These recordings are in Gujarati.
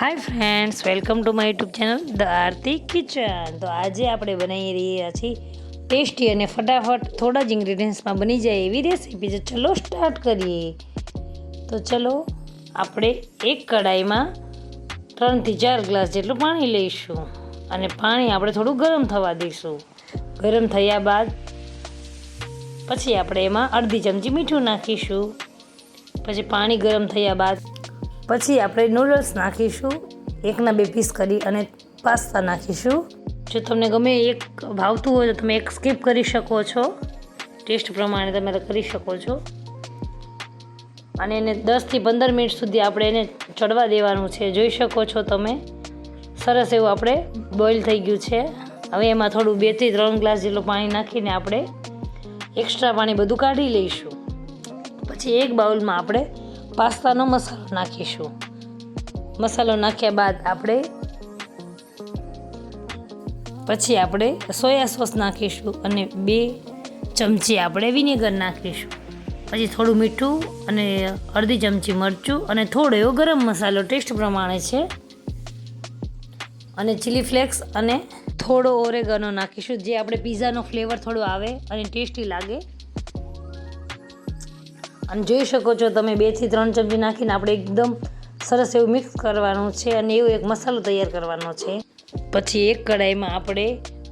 Hi friends welcome to my YouTube channel the Aarti kitchen તો આજે આપણે બનાવી રહ્યા છીએ ટેસ્ટી અને ફટાફટ થોડા જ ઇન્ગ્રીડિયન્ટ્સમાં બની જાય એવી રેસીપી. તો ચલો સ્ટાર્ટ કરીએ. તો ચલો, આપણે એક કડાઈમાં ત્રણથી ચાર ગ્લાસ જેટલું પાણી લઈશું અને પાણી આપણે થોડું ગરમ થવા દઈશું. ગરમ થયા બાદ પછી આપણે એમાં અડધી ચમચી મીઠું નાખીશું. પછી પાણી ગરમ થયા બાદ પછી આપણે નૂડલ્સ નાખીશું, એકના બે પીસ કરી અને પાસ્તા નાખીશું. જો તમને ગમે એક ભાવતું હોય તો તમે એક સ્કીપ કરી શકો છો. ટેસ્ટ પ્રમાણે તમે કરી શકો છો. અને એને દસથી પંદર મિનિટ સુધી આપણે એને ચડવા દેવાનું છે. જોઈ શકો છો તમે. સરસ એવું આપણે બોઇલ થઈ ગયું છે. હવે એમાં થોડું બેથી ત્રણ ગ્લાસ જેટલું પાણી નાખીને આપણે એક્સ્ટ્રા પાણી બધું કાઢી લઈશું. પછી એક બાઉલમાં આપણે પાસ્તાનો મસાલો નાખીશું. મસાલો નાખ્યા બાદ આપણે પછી આપણે સોયા સોસ નાખીશું અને બે ચમચી આપણે વિનેગર નાખીશું. પછી થોડું મીઠું અને અડધી ચમચી મરચું અને થોડો એવો ગરમ મસાલો ટેસ્ટ પ્રમાણે છે. અને ચીલી ફ્લેક્સ અને થોડો ઓરેગનો નાખીશું, જે આપણે પીઝાનો ફ્લેવર થોડો આવે અને ટેસ્ટી લાગે. અને જોઈ શકો છો તમે બેથી ત્રણ ચમચી નાખીને આપણે એકદમ સરસ એવું મિક્સ કરવાનું છે અને એવો એક મસાલો તૈયાર કરવાનો છે. પછી એક કઢાઈમાં આપણે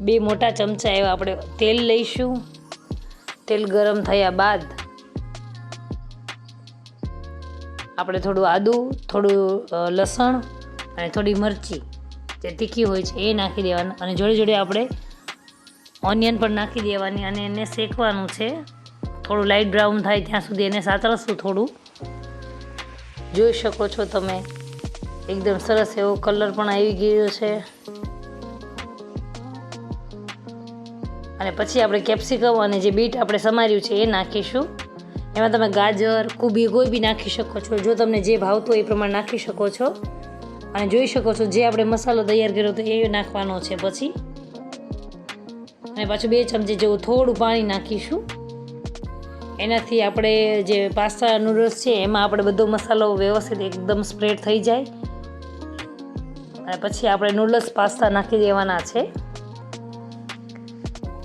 બે મોટા ચમચા એવા આપણે તેલ લઈશું. તેલ ગરમ થયા બાદ આપણે થોડું આદું, થોડું લસણ અને થોડી મરચી જે તીખી હોય છે એ નાખી દેવાનું. અને જોડે જોડે આપણે ઓનિયન પણ નાખી દેવાની અને એને શેકવાનું છે. થોડું લાઇટ બ્રાઉન થાય ત્યાં સુધી એને સાતરસું થોડું. જોઈ શકો છો તમે. એકદમ સરસ એવો કલર પણ આવી ગયો છે. અને પછી આપણે કેપ્સિકમ અને જે બીટ આપણે સમાર્યું છે એ નાખીશું. એમાં તમે ગાજર, કુબી કોઈ બી નાખી શકો છો. જો તમને જે ભાવતો એ પ્રમાણે નાખી શકો છો. અને જોઈ શકો છો જે આપણે મસાલો તૈયાર કર્યો તો એ નાખવાનો છે પછી. અને પાછું બે ચમચી જેવું થોડું પાણી નાખીશું. એનાથી આપણે જે પાસ્તા નૂડલ્સ છે, એમાં આપણે બધો મસાલો વ્યવસ્થિત એકદમ સ્પ્રેડ થઈ જાય. અને પછી આપણે નૂડલ્સ પાસ્તા નાખી દેવાના છે.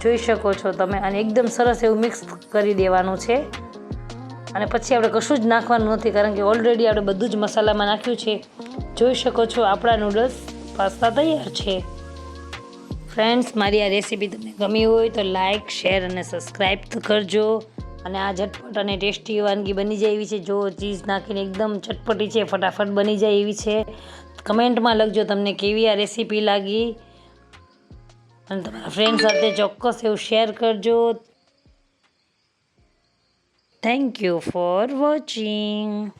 જોઈ શકો છો તમે, અને એકદમ સરસ એવું મિક્સ કરી દેવાનું છે. અને પછી આપણે કશું જ નાખવાનું નથી, કારણ કે ઓલરેડી આપણે બધું જ મસાલામાં નાખ્યું છે. જોઈ શકો છો આપણા નૂડલ્સ પાસ્તા તૈયાર છે. ફ્રેન્ડ્સ મારી આ રેસીપી તમને ગમી હોય તો લાઇક શેર અને સબસ્ક્રાઈબ તો કરજો. અને આ ઝટપટ અને ટેસ્ટી વાનગી બની જાય એવી છે. જો ચીઝ નાખીને એકદમ ચટપટી છે, ફટાફટ બની જાય એવી છે. કમેન્ટમાં લખજો તમને કેવી આ રેસીપી લાગી. અને તમારા ફ્રેન્ડ સાથે ચોક્કસ એવું શેર કરજો. Thank you for watching